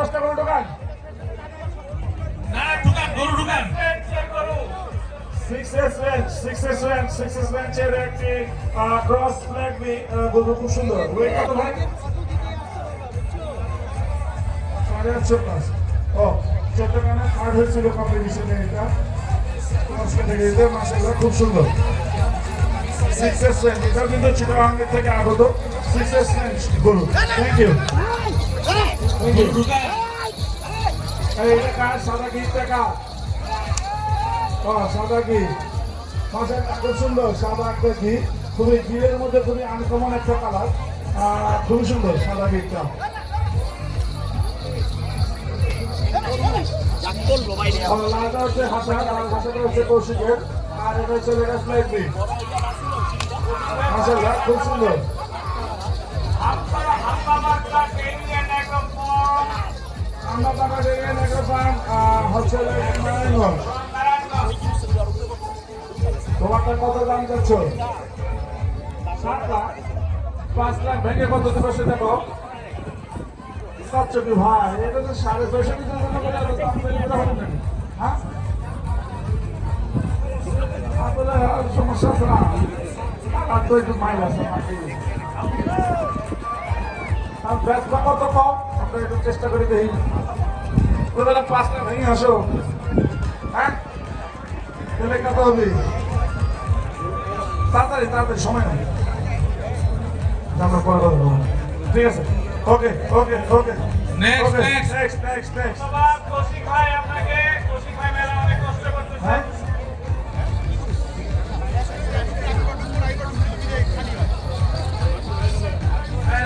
দশটা করে ঢোকান। না ঢুকান গরু ঢুকান। গরু খুব সুন্দর। ওয়েট কত ভাই? সাড়ে আটশো প্লাস ও চট্টগ্রামে থার্ড হয়েছিল কম্পিটিশনে এটা। মাসাল্লাহ খুব সুন্দর। সিক্স এস রেঞ্জ এটাও কিন্তু চিটাগাঙ্গের থেকে আগত। সিক্স এস রেঞ্জ গরু। থ্যাংক ইউ থ্যাংক ইউ কার সাদা কি টাকা সাদা কি? মাছের খুব সুন্দর, সাদা একটা ঘি। খুবই ঘিরের মধ্যে খুবই আনকমন একটা কালার সুন্দর, সাদা ঘিটা। লালটা হচ্ছে হাসা আর হাসাটা হচ্ছে কৌশিকের। খুব সুন্দর। তোমারটা কত দাম যাচ্ছ সাত লাখ। পাঁচ লাখ ভেঙে কত দেবে সেটা কো সাতশো ভাই, এটা তো সাড়ে ছয়শো? হ্যাঁ? সমস্যা আছে না। আর তো একটু মাইল আছে। কত কম? আমরা একটু চেষ্টা করে দেখি। তোরা পাঁচ লাখ ভেঙে আসো। হ্যাঁ? তাহলে কত হবে। তাড়াতাড়ি তাড়াতাড়ি সময় নেই। আমরা পরে কথা বলব। ঠিক আছে? Okay okay okay Next, okay next. Next next next ধন্যবাদ কৌশিক ভাই আপনাকে। কৌশিক ভাই মেলা অনেক কষ্ট করতেছে। হ্যাঁ?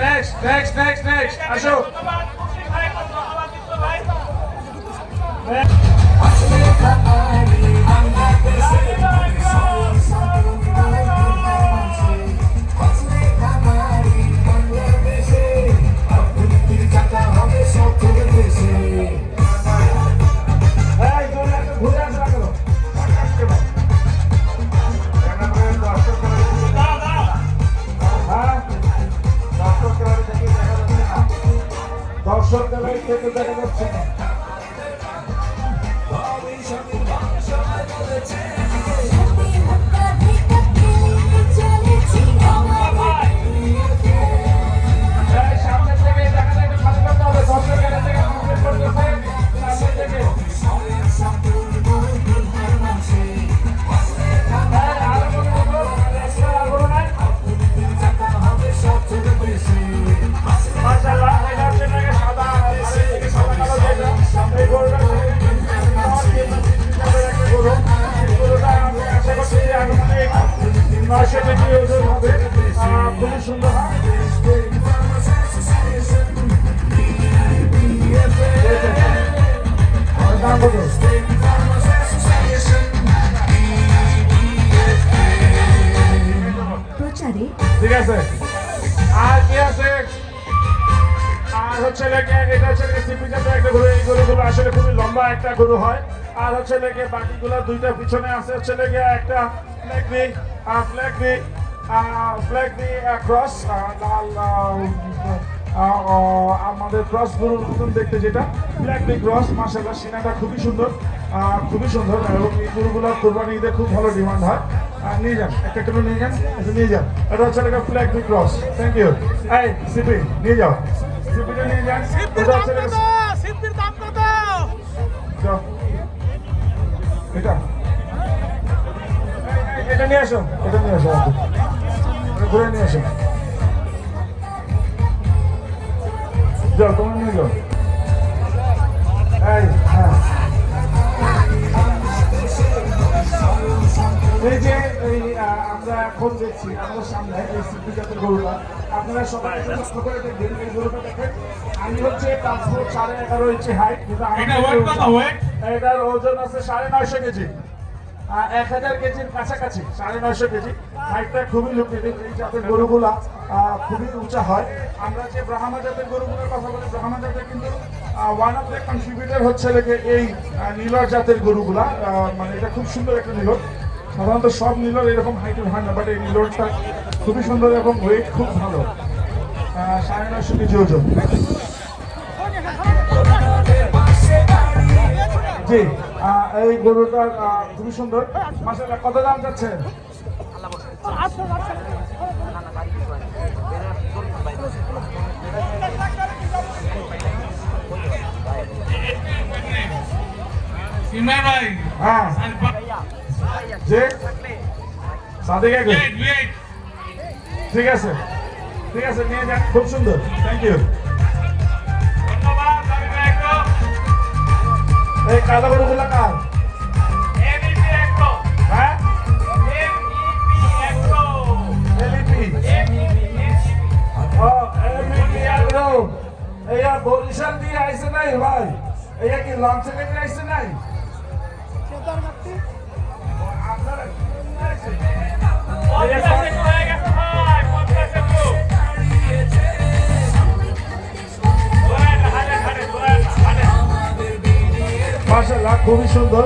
নেক্সট নেক্সট নেক্সট নেক্সট আসো। এই হচ্ছে লেগে এটা হচ্ছে লেগে সিপি একটা গরু, এই গরুগুলো আসলে খুবই লম্বা একটা গরু হয়। আর হচ্ছে লেগে বাকিগুলো দুইটা পিছনে আছে, হচ্ছে লেগে একটা Fleckvieh Fleckvieh Fleckvieh cross লাল আমাদের ক্রস গরুর মতন দেখতে যেটা। ব্ল্যাক বি ক্রস মাসাল্লাহ সিনাটা খুবই সুন্দর খুবই সুন্দর, এবং এই গরুগুলো কোরবানি ঈদে খুব ভালো ডিমান্ড হয়। আর নিয়ে যান, একটা কিলো নিয়ে যান নিয়ে যান। এটা হচ্ছে একটা Fleckvieh cross thank you এই, সিপি, নিয়ে যাও। এটা। এটা নিয়ে আসো। এটা নিয়ে আসো। ঘুরে নিয়ে আসো। যাও, তোমরা নিয়ে যাও। এই হ্যাঁ। যে আমরা এখন দেখছি, আমাদের সামনে এই সিদ্ধি জাতের গরুটা আপনারা সবাই করে দেখবেন এই গরুটা দেখেন। আমি হচ্ছে পাঁচ ফুট সাড়ে এগারো ইঞ্চি হাইট এটার ওজন আছে সাড়ে নয়শো কেজি। এক হাজার কেজির কাছাকাছি সাড়ে নয়শো কেজি। হাইটটা খুবই এই জাতের গরুগুলা খুবই উঁচা হয়। আমরা যে ব্রাহ্মা জাতের গরুগুলোর কথা বলি ব্রাহ্মা জাতের কিন্তু ওয়ান অফ দ্য কন্ট্রিবিউটর হচ্ছে লেগে এই নীলর জাতের গরুগুলা। মানে এটা খুব সুন্দর একটা নীলর। সাধারণত সব নীলর এরকম হাইটের হয় না বাট এই নীলরটা খুবই সুন্দর এবং ওয়েট খুব ভালো। সাড়ে নয়শো কেজি ওজন। জি এই গরুটার আহ, খুবই সুন্দর। মাসাল্লাহ কত দাম যাচ্ছে? হ্যাঁ। সাদিক ঠিক আছে। ঠিক আছে, নিয়ে যান। খুব সুন্দর। থ্যাংক ইউ এই কালো গরুগুলা কার? হ্যাঁ? আগ্রো এইয়া বরিশাল দিয়ে আইসে নাই ভাই? এইয়া কি লঞ্চে করে আইসে নাই? খুবই সুন্দর।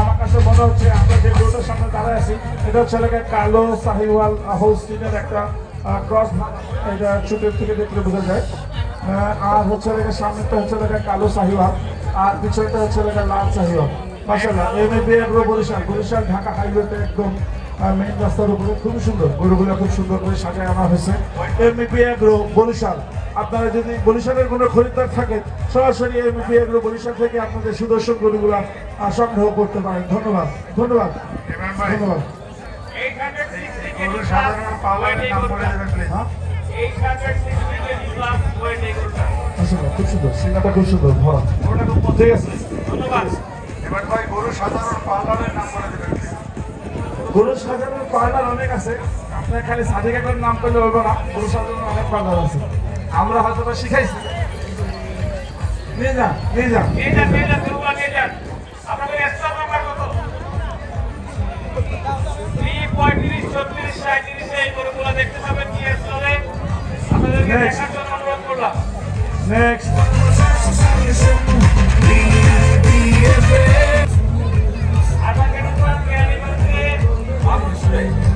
আমার কাছে মনে হচ্ছে আমরা যে গরুটার সামনে দাঁড়ায় আছি, এটা হচ্ছে এলাকায় কালো সাহিওয়াল হোস্টিনের একটা ক্রস এটা চুটের থেকে দেখলে বোঝা যায়। আর হচ্ছে এলাকার সামনেটা হচ্ছে এলাকায় কালো সাহিওয়াল আর পিছনেটা হচ্ছে এলাকায় লাল সাহিওয়াল মার্শাল্লাহ M A B Barisal Barisal, Dhaka হাইওয়েতে একদম মেইন রাস্তার উপরে খুবই সুন্দর। গরুগুলো খুব সুন্দর করে সাজায় আনা হয়েছে। M A B agro Barisal. আপনারা যদি বরিশালের কোনো খরিদ্দার থাকে সরাসরি এমপি এগুলো বরিশাল থেকে আপনাদের সুদর্শন গরুগুলা সংগ্রহ করতে পারেন। ধন্যবাদ। ধন্যবাদ। ধন্যবাদ। হ্যাঁ? আসলে খুব সুন্দর। সিঙ্গাটা খুব সুন্দর। ঠিক আছে। ধন্যবাদ। এবার ভাই গরু সাধারণ দেবেন গরু সাজানোর পার্লার অনেক আছে। আপনার খালি সার্টিফিকেটের নাম করলে হইব না গরু সাজানোর অনেক পার্লার আছে। আমরা হয়তো বা শিখাইছি। নিয়ে যান নিয়ে যান। নিয়ে যান নিয়ে যান গরুগুলা নিয়ে যান। আপনাদের স্টক নাম্বার কত? থ্রি পঁয়ত্রিশ ছত্রিশ সাঁত্রিশে এই গরুগুলা দেখতে পাবেন কি স্টলে আপনাদেরকে. দেখার জন্য অনুরোধ করলাম। Next Lean Sunday.